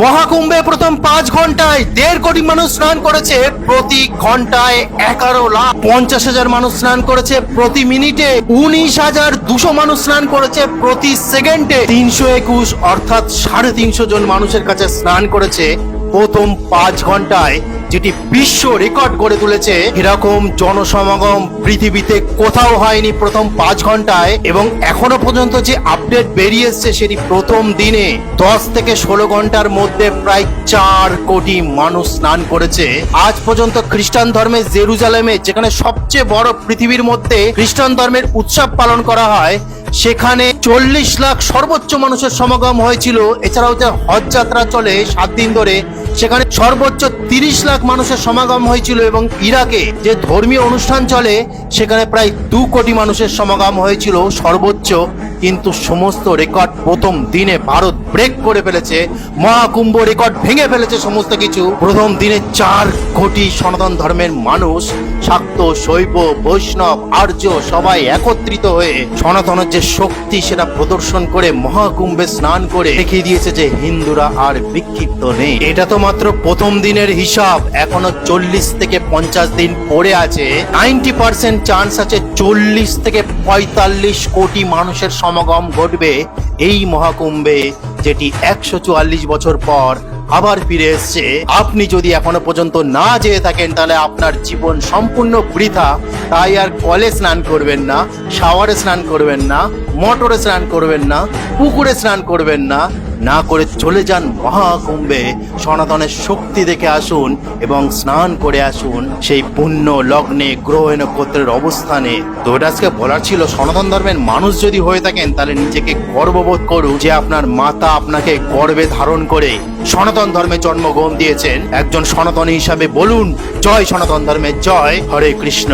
মহাকুম্ভে প্রথম পাঁচ ঘন্টায় দেড় কোটি মানুষ স্নান করেছে প্রতি ঘন্টায় এগারো লাখ পঞ্চাশ হাজার মানুষ স্নান করেছে প্রতি মিনিটে উনিশ হাজার দুশো মানুষ স্নান করেছে প্রতি সেকেন্ডে তিনশো একুশ, অর্থাৎ সাড়ে তিনশো জন মানুষের কাছে স্নান করেছে প্রথম পাঁচ ঘন্টায়। যেটি বিশ্ব রেকর্ড গড়ে তুলেছে। এরকম জনসমাগম পৃথিবীতে কোথাও হয়নি প্রথম পাঁচ ঘন্টায় এবং এখনও পর্যন্ত যে আপডেট বেরিয়ে এসছে সেটি প্রথম দিনে দশ থেকে ষোলো ঘণ্টার মধ্যে প্রায় চার কোটি মানুষ স্নান করেছে। আজ পর্যন্ত খ্রিস্টান ধর্মের জেরুজালেমে, যেখানে সবচেয়ে বড় পৃথিবীর মধ্যে খ্রিস্টান ধর্মের উৎসব পালন করা হয়, সেখানে চল্লিশ লাখ সর্বোচ্চ মানুষের সমাগম হয়েছিল। এছাড়াও যে হজ যাত্রা চলে সাত দিন ধরে সেখানে সর্বোচ্চ তিরিশ লাখ মানুষের সমাগম হয়েছিল এবং ইরাকে যে ধর্মীয় অনুষ্ঠান চলে, সেখানে প্রায় দু কোটি মানুষের সমাগম হয়েছিল, সর্বোচ্চ কিন্তু সমস্ত রেকর্ড প্রথম দিনে ভারত ব্রেক করে ফেলেছে, মহাকুম্ভ রেকর্ড ভেঙে ফেলেছে সমস্ত কিছু। প্রথম দিনে চার কোটি সনাতন ধর্মের মানুষ শাক্ত, শৈব, বৈষ্ণব, আর্য সবাই একত্রিত হয়ে সনাতনের যে শক্তি সেটা প্রদর্শন করে মহাকুম্ভে স্নান করে দেখিয়ে দিয়েছে যে হিন্দুরা আর বিক্ষিপ্ত নেই। এটা তো মাত্র প্রথম দিনের হিসাব। এখনও চল্লিশ থেকে পঞ্চাশ দিন পড়ে আছে। নাইনটি পার্সেন্ট চান্স আছে চল্লিশ থেকে পঁয়তাল্লিশ কোটি মানুষের সমাগম ঘটবে এই মহাকুম্ভে, যেটি একশো চুয়াল্লিশ বছর পর আবার ফিরে এসছে। আপনি যদি এখনও পর্যন্ত না যেয়ে থাকেন, তাহলে আপনার জীবন সম্পূর্ণ বৃথা। তাই আর কলে স্নান করবেন না, শাওয়ারে স্নান করবেন না, মোটরে স্নান করবেন না, পুকুরে স্নান করবেন না। না করে চলে যান মহাকুম্ভে। সনাতনের শক্তি দেখে আসুন এবং স্নান করে আসুন। সেই পুণ্য লগ্নে গ্রহ নক্ষত্রের অবস্থানে। তো আজকে বলার ছিল, সনাতন ধর্মের মানুষ যদি হয়ে থাকেন, তাহলে নিজেকে গর্ববোধ করুন যে আপনার মাতা আপনাকে গর্বে ধারণ করে। সনাতন ধর্মে জন্মগ্রহণ দিয়েছেন। একজন সনাতনী হিসাবে বলুন জয় সনাতন ধর্মের জয় হরে কৃষ্ণ।